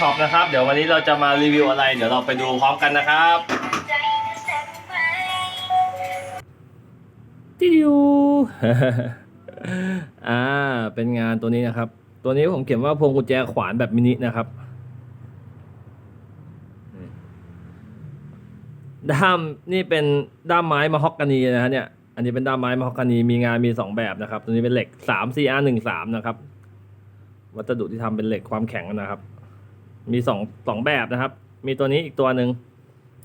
ช็อปนะครับ เดี๋ยววันนี้เราจะมารีวิวอะไร เดี๋ยวเราไปดูพร้อมกันนะครับติวอ่า เป็นงานตัวนี้นะครับ ตัวนี้ผมเขียนว่าพวงกุญแจขวานแบบมินินะครับ ด้ามนี่เป็นด้ามไม้มาฮอกกานีนะฮะเนี่ย อันนี้เป็นด้ามไม้มาฮอกกานี มีงานมีสองแบบนะครับ ตัวนี้เป็นเหล็กสาม CR หนึ่งสามนะครับ วัสดุที่ทำเป็นเหล็กความแข็งนะครับ มีสองสองแบบนะครับ มีตัวนี้อีกตัวหนึ่ง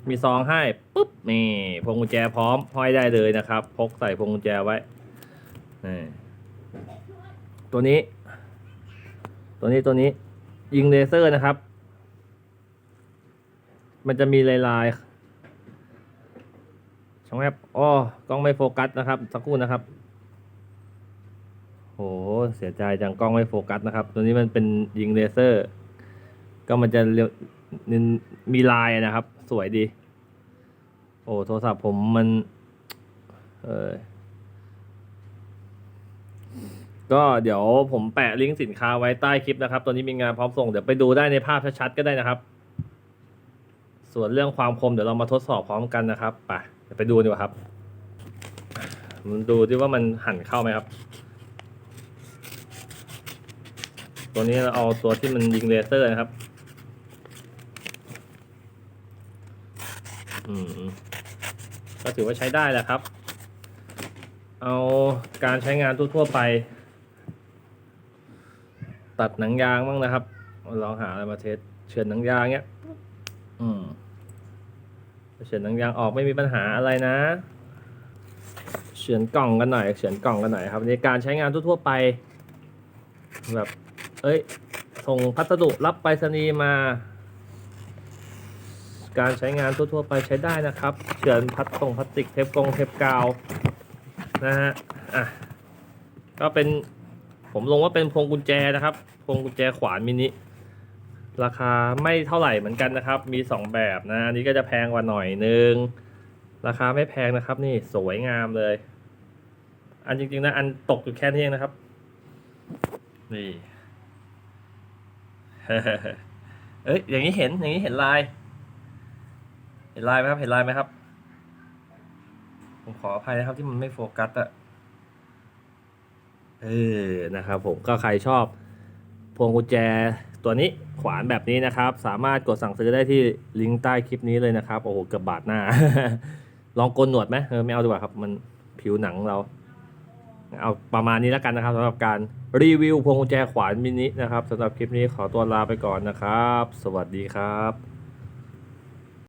มีซองให้ปุ๊บนี่พวงกุญแจพร้อมห้อยได้เลยนะครับ พกใส่พวงกุญแจไว้นี่ตัวนี้ ตัวนี้ตัวนี้ ยิงเลเซอร์นะครับ มันจะมีลายลายๆช่องแอปอ้อกล้องไม่โฟกัสนะครับ สักครู่นะครับโหเสียใจจังกล้องไม่โฟกัสนะครับ ตัวนี้มันเป็นยิงเลเซอร์ ก็มันจะมีลายนะครับ สวยดี โอ้โทรศัพท์ผมมัน เออก็เดี๋ยวผมแปะลิงก์สินค้าไว้ใต้คลิปนะครับตัวนี้มีงานพร้อมส่ง เดี๋ยวไปดูได้ในภาพชัดๆก็ได้นะครับ ส่วนเรื่องความคมเดี๋ยวเรามาทดสอบพร้อมกันนะครับ ไปเดี๋ยวไปดูดีกว่าครับ มันดูที่ว่ามันหันเข้าไหมครับ ตัวนี้เราเอาตัวที่มันยิงเลเซอร์นะครับ อืมก็ถือว่าใช้ได้แหละครับ เอาการใช้งานทั่วๆไป ตัดหนังยางบ้างนะครับ ลองหาอะไรมาเทสเฉือนหนังยางเนี้ย อืมเฉือนหนังยางออกไม่มีปัญหาอะไรนะเฉือนกล่องกันหน่อยเฉือนกล่องกันหน่อยครับในการใช้งานทั่วๆไป แบบ เอ้ยส่งพัสดุรับไปรษณีย์มา การใช้งานทั่วๆไปใช้ได้นะครับเฉือนพลาสตรงพลาสติกเทปกงเทปกาวนะฮะอะก็เป็นผมลงว่าเป็นพวงกุญแจนะครับพวงกุญแจขวานมินิราคาไม่เท่าไหร่เหมือนกันนะครับ มีสองแบบนะอันนี้ก็จะแพงกว่าหน่อยนึง ราคาไม่แพงนะครับ นี่สวยงามเลย อันจริงๆนะอันตกอยู่แค่นี้เองนะครับ นี่เอ้ยอย่างนี้เห็นอย่างนี้เห็นลาย เห็นลายไหมครับ เห็นลายไหมครับ ผมขออภัยนะครับที่มันไม่โฟกัสอะเออ นะครับผมก็ใครชอบพวงกุญแจตัวนี้ขวานแบบนี้นะครับ สามารถกดสั่งซื้อได้ที่ลิงก์ใต้คลิปนี้เลยนะครับ โอ้โหเกือบบาทหน้า ลองโกนหนวดไหมเออไม่เอาดีกว่าครับ มันผิวหนังเรา เอาประมาณนี้แล้วกันนะครับสำหรับการรีวิวพวงกุญแจขวานมินินะครับสำหรับคลิปนี้ขอตัวลาไปก่อนนะครับ สวัสดีครับ